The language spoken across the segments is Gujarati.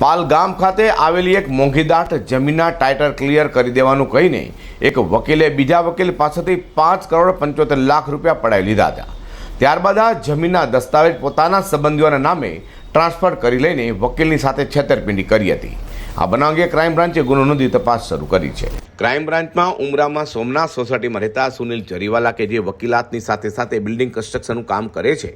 પાલ ગામ ખાતે આવેલી એક મોંઘીદાટ જમીનના ટાઇટલ ક્લિયર કરી દેવાનું કહીને એક વકીલે બીજા વકીલ પાસેથી પાંચ કરોડ પંચોતેર લાખ રૂપિયા પડાવી લીધા હતા. ત્યારબાદ આ જમીનના દસ્તાવેજ પોતાના સંબંધીઓના નામે ટ્રાન્સફર કરી લઈને વકીલની સાથે છેતરપિંડી કરી હતી. આ બનાવ અંગે ક્રાઇમ બ્રાન્ચે ગુનો નોંધી તપાસ શરૂ કરી છે. ક્રાઇમ બ્રાન્ચમાં ઉમરામાં સોમનાથ સોસાયટીમાં રહેતા સુનિલ જરીવાલા કે જે વકીલાતની સાથે સાથે બિલ્ડિંગ કન્સ્ટ્રક્શનનું કામ કરે છે,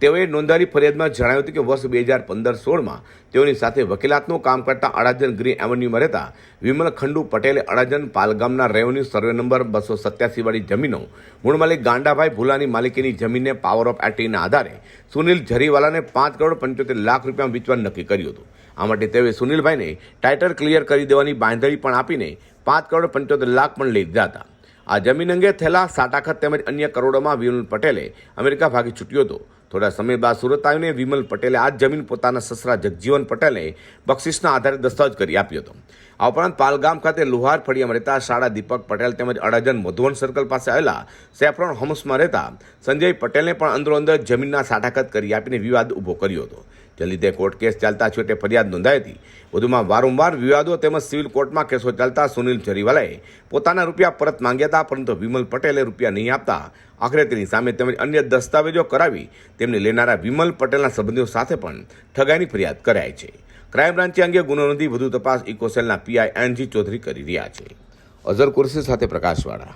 તેઓએ નોંધારી ફરિયાદમાં જણાવ્યું હતું કે વર્ષ બે હજાર પંદર સોળમાં તેઓની સાથે વકીલાતનું કામ કરતા અડાજન ગ્રીન એવન્યુમાં રહેતા વિમલ ખંડુ પટેલે અડાજન પાલગામના રેવન્યુ સર્વે નંબર બસો સત્યાસીવાળી જમીનો, મૂળ ગાંડાભાઈ ભુલાની માલિકીની જમીનને પાવર ઓફ એટીના આધારે સુનિલ જરીવાલાને પાંચ કરોડ પંચોતેર લાખ રૂપિયા વેચવાનું નક્કી કર્યું હતું. આ માટે તેઓએ સુનિલભાઈને ટાઇટલ ક્લિયર કરી દેવાની બાંધણી પણ આપીને પાંચ કરોડ પંચોતેર લાખ પણ લઈ લીધા હતા. આ જમીન અંગે થયેલા સાટાખત તેમજ અન્ય કરોડોમાં વિમલ પટેલે અમેરિકા ભાગી છૂટ્યો હતો. થોડા સમય બાદ સુરત આવીને વિમલ પટેલે આ જ જમીન પોતાના સસરા જગજીવન પટેલે બક્ષિસના આધારે દસ્તાવેજ કરી આપ્યો હતો. આ ઉપરાંત પાલગામ ખાતે લુહાર ફળિયામાં રહેતા શાળા દીપક પટેલ તેમજ અડાજન મધુવન સર્કલ પાસે આવેલા સેફ્રોન હોમ્સમાં રહેતા સંજય પટેલને પણ અંદરો અંદર જમીનના સાટાખત કરી આપીને વિવાદ ઊભો કર્યો હતો. જે લીધે કોર્ટ કેસ ચાલતા છેવટે ફરિયાદ નોંધાઈ હતી. વધુમાં વારંવાર વિવાદો તેમજ સિવિલ કોર્ટમાં કેસો ચાલતા સુનિલ જરીવાલાએ પોતાના રૂપિયા પરત માંગ્યા હતા, પરંતુ વિમલ પટેલે રૂપિયા નહીં આપતા. આખરે તેની સામે તેમજ અન્ય દસ્તાવેજો કરાવી તેમને લેનારા વિમલ પટેલના સંબંધીઓ સાથે પણ ઠગાઈની ફરિયાદ કરાઈ છે. ક્રાઇમ બ્રાન્ચે અંગે ગુનો નોંધી વધુ તપાસ ઇકોસેલના પીઆઈ એનજી ચૌધરી કરી રહ્યા છે. અઝર કુરશી સાથે પ્રકાશવાળા.